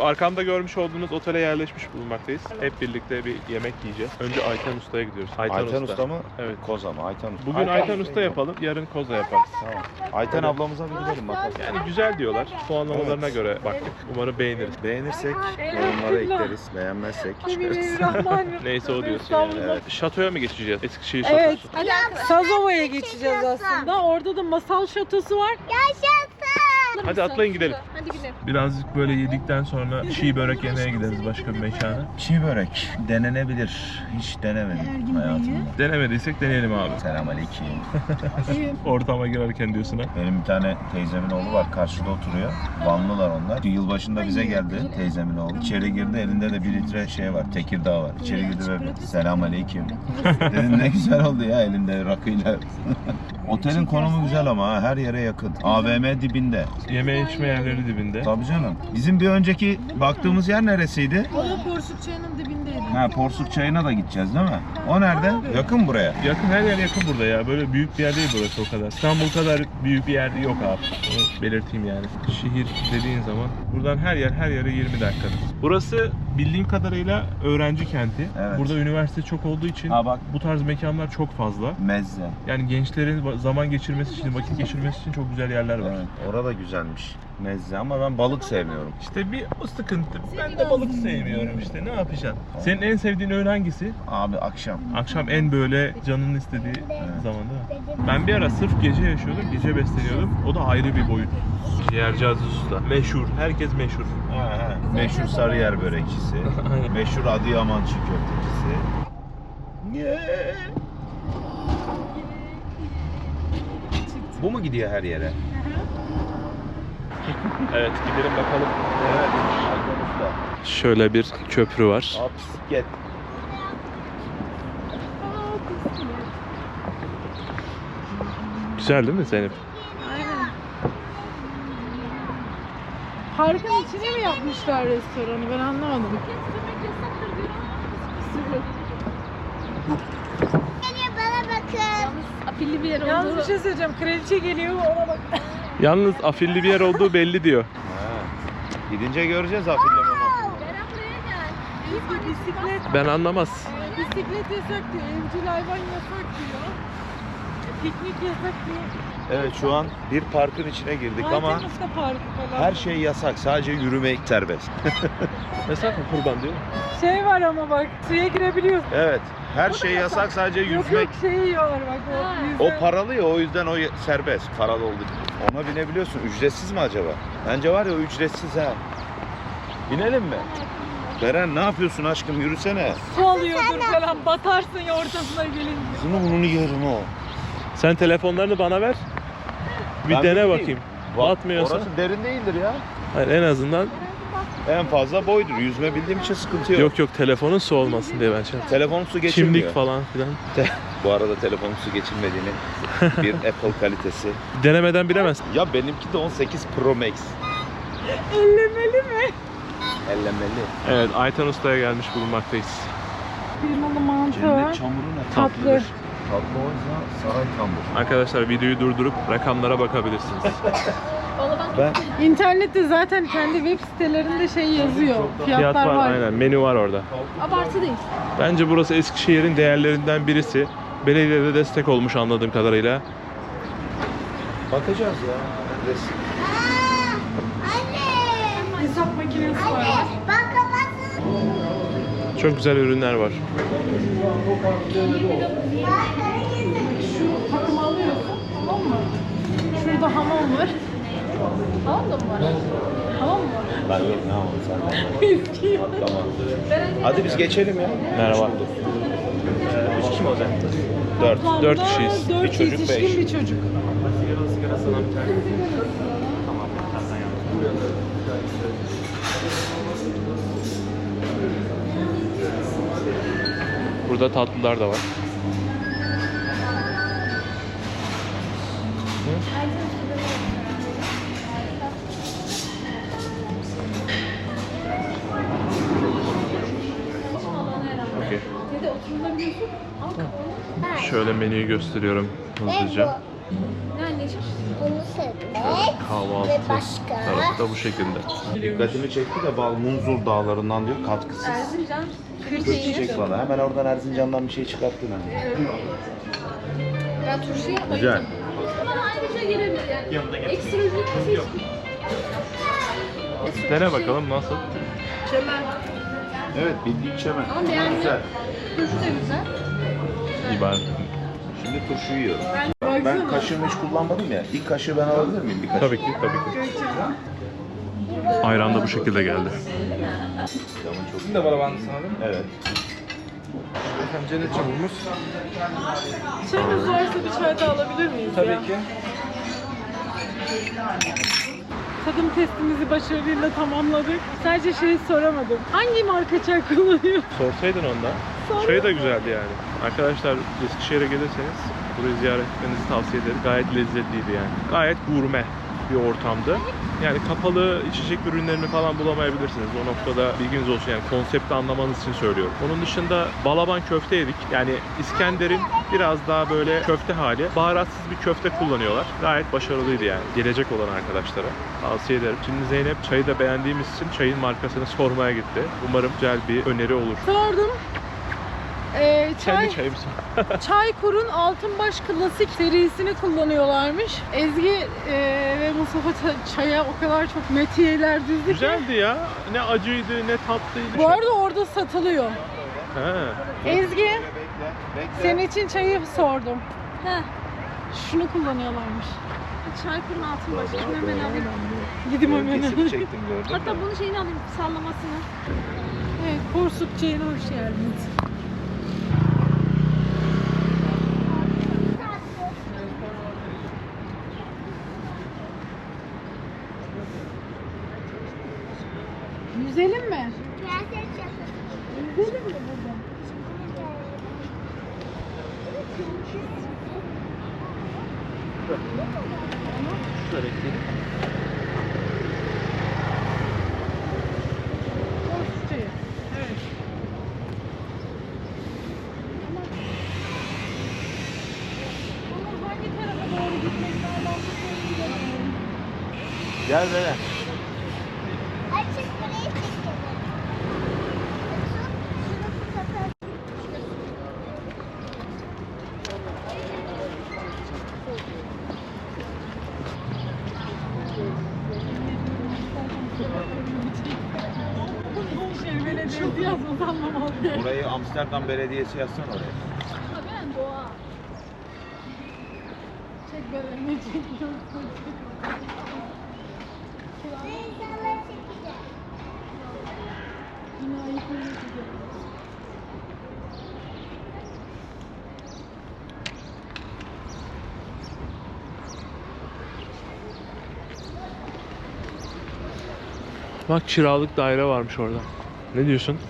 Arkamda görmüş olduğunuz otele yerleşmiş bulunmaktayız. Hep birlikte bir yemek yiyeceğiz. Önce Ayten Usta'ya gidiyoruz. Ayten Usta mı? Evet. Koza mı? Ayten Usta. Bugün Ayten Usta yapalım, yarın Koza yaparız. Tamam. Ayten ablamıza bir gidelim bakalım. Yani güzel diyorlar. Puanlamalarına göre baktık. Umarım beğeniriz. Beğenirsek yorumlara ekleriz. Beğenmezsek çıkarız. Bismillahirrahmanirrahim. Neyse o diyorsun yani. Evet. Şatoya mı geçeceğiz? Eskişehir Evet. Şatosu. Sazova'ya geçeceğiz aslında. Orada da masal şatosu var. Hadi atlayın gidelim. Hadi gidelim. Birazcık böyle yedikten sonra çiğ börek yemeye gideriz başka bir mekana. Çiğ börek denenebilir. Hiç denemedim hayatımda. Denemediysek deneyelim abi. Selamünaleyküm. Ortama girerken diyorsun ha. Benim bir tane teyzemin oğlu var karşıda oturuyor. Vanlılar onlar. Yılbaşında bize geldi teyzemin oğlu. İçeri girdi elinde de bir litre şey var. Tekirdağ var. İçeri girdi ve selamünaleyküm. Dedim ne güzel oldu ya elinde rakıyla. Otelin konumu güzel ama ha, her yere yakın. AVM dibinde. Yeme içme yerleri dibinde. Tabii canım. Bizim bir önceki baktığımız yer neresiydi? O da Porsuk Çayı'nın dibindeydi. Ha Porsuk Çayı'na da gideceğiz değil mi? O nerede? Yakın buraya. Yakın her yer yakın burada ya. Böyle büyük bir yer değil burası o kadar. İstanbul kadar büyük bir yer yok abi. Onu belirteyim yani. Şehir dediğin zaman buradan her yer her yere 20 dakikada. Burası bildiğim kadarıyla öğrenci kenti. Evet. Burada üniversite çok olduğu için Ha bak bu tarz mekanlar çok fazla. mezze. Yani gençlerin zaman geçirmesi için, vakit geçirmesi için çok güzel yerler var. Evet, orada güzelmiş. Mezze ama ben balık sevmiyorum. İşte bir o sıkıntı. Ben de balık sevmiyorum işte. Ne yapacaksın? Senin en sevdiğin öğün hangisi? Abi akşam. Akşam en böyle canının istediği zaman değil mi? Ben bir ara sırf gece yaşıyordum, gece besleniyordum. O da ayrı bir boyut. Ciğerci Aziz Usta. Meşhur, herkes meşhur. Ha, ha. Meşhur Sarıyer börekçisi. Meşhur Adıyaman çiğ köftecisi. Bu mu gidiyor her yere? Evet, gidelim bakalım. Evet. Şöyle bir köprü var. Aa, bisiklet. Güzel değil mi Zeynep? Aynen. Parkın içine mi yapmışlar restoranı? Ben anlamadım. Geliyor bana bakın. Afilli bir yer Yalnız bir şey söyleyeceğim. Kraliçe geliyor ona bak. Yalnız afilli bir yer olduğu belli diyor. Ha. Gidince göreceğiz. Beren buraya gel. Bir bisiklet, Ben anlamaz. bisiklet yasak diyor. Evcil hayvan yasak diyor. Piknik yasak diyor. Evet şu an bir parkın içine girdik ama Parkı falan. her şey yasak. Sadece yürümek serbest. Mesela kurban diyor. Şey var ama bak suya girebiliyorsun. Evet. Her şey yasak sadece Yok yüzmek. yok şeyi var bak o. O paralı ya o yüzden o serbest. Paralı oldu. Ona binebiliyorsun. Ücretsiz mi acaba? Bence var ya o ücretsiz ha. Binelim mi? Beren ne yapıyorsun aşkım yürüsene. Su alıyordur falan batarsın ya ortasına gelince. Bunu bunu yerim o. Sen telefonlarını bana ver. Bir Ben dene bakayım. Bak, Batmıyorsa. Orası derin değildir ya. Hayır, en azından En fazla boydur. Yüzme bildiğim için sıkıntı yok. yok yok telefonun su olmasın diye ben şey yaptım. Telefonum su geçirmiyor. Kimlik falan filan. Bu arada telefonum su geçirmediğini bir Apple kalitesi. Denemeden bilemezsin. Ya benimki de 18 Pro Max. Ellemeli mi? Ellemeli. Evet Ayten Usta'ya gelmiş bulunmaktayız. Firmalı mantı çamuru ne? Tatlı. Tatlıdır. Tatlı oysa saray kambur. Arkadaşlar videoyu durdurup rakamlara bakabilirsiniz. Ben İnternette zaten kendi web sitelerinde şey yazıyor. Fiyatlar Fiyat var, var. aynen menü var orada. Abartı değil. Bence burası Eskişehir'in değerlerinden birisi. Belediye de destek olmuş anladığım kadarıyla. bakacağız ya. Resim. Hesap makinesi var. Bak. Çok güzel ürünler var. Şu takımı alıyorsun tamam mı? Şurada hamam var. Tamam da mı var? Tamam mı? Ben yok ne yapalım sen. tamam. Hadi biz geçelim ya. Merhaba. Üç kim o zaman? Dört. Dört kişiyiz. Dört Bir çocuk, beş. bir çocuk. Burada tatlılar da var. Şöyle menüyü gösteriyorum hızlıca. Bunu sevmek Kahvaltı ve başka. tarafı da bu şekilde. Dikkatimi çekti de bal Munzur dağlarından diyor katkısız. Erzincan. Çiçek bana. Hemen oradan Erzincan'dan bir şey çıkarttın hani. Ben turşu yapmayayım. Güzel. Ama ayrıca gelebilir yani. Ekstra ücretsiz yok. Dene bakalım nasıl? Çömen. Evet bildiğin çemen. Ama beğendim. Güzel. Turşu da güzel. İbaret. Şimdi turşu yiyorum. Baksana. Ben kaşığımı hiç kullanmadım ya. İlk kaşığı ben alabilir miyim? Bir kaşık. Tabii ki, tabii ki. Ayran da bu şekilde geldi. Sizin de balaban sanırım. Evet. Efendim cennet çubuğumuz. Çayınız varsa bir çay da alabilir miyiz ya? Tabii ki. Tadım testimizi başarıyla tamamladık. Sadece şeyi soramadım. Hangi marka çay kullanıyor? Sorsaydın ondan. Sonra- Çayı da güzeldi yani. Arkadaşlar Eskişehir'e gelirseniz burayı ziyaret etmenizi tavsiye ederim. Gayet lezzetliydi yani. Gayet gurme bir ortamdı. Yani kapalı içecek ürünlerini falan bulamayabilirsiniz. O noktada bilginiz olsun yani konsepti anlamanız için söylüyorum. Onun dışında balaban köfte yedik. Yani İskender'in biraz daha böyle köfte hali. Baharatsız bir köfte kullanıyorlar. Gayet başarılıydı yani. Gelecek olan arkadaşlara tavsiye ederim. Şimdi Zeynep çayı da beğendiğimiz için çayın markasını sormaya gitti. Umarım güzel bir öneri olur. Sordum. Ee, çay, Kendi çayımız. Çaykur'un Altınbaş Klasik serisini kullanıyorlarmış. Ezgi e, ve Mustafa ça- çaya o kadar çok metiyeler düzdü ki. Güzeldi ya. Ne acıydı ne tatlıydı. Bu arada orada satılıyor. He. Ezgi, Bekle. Bekle. senin için çayı sordum. Heh. Şunu kullanıyorlarmış. Çaykur'un altın başı. Hemen alayım. Gidin hemen. Kesip çektim gördün Hatta mü? bunu şeyini alayım sallamasını. Evet, Porsuk çayına hoş geldiniz. Yüzelim mi? Prenses şapkası. Yüzelim mi burada? Porsuk çayı. Evet. Ama hangi tarafa doğru gitmek lazım? bilmiyorum. Gel böyle. Açık burayı çekelim. Şunu kapat. Belediyesi yazmaz anlamalı. Burayı Amsterdam Belediyesi yazsana oraya. Ben doğa. Çek böyle ne çekiyorsun? Ben çekeceğim. Koyacağız. Bak kiralık daire varmış orada. Ne diyorsun?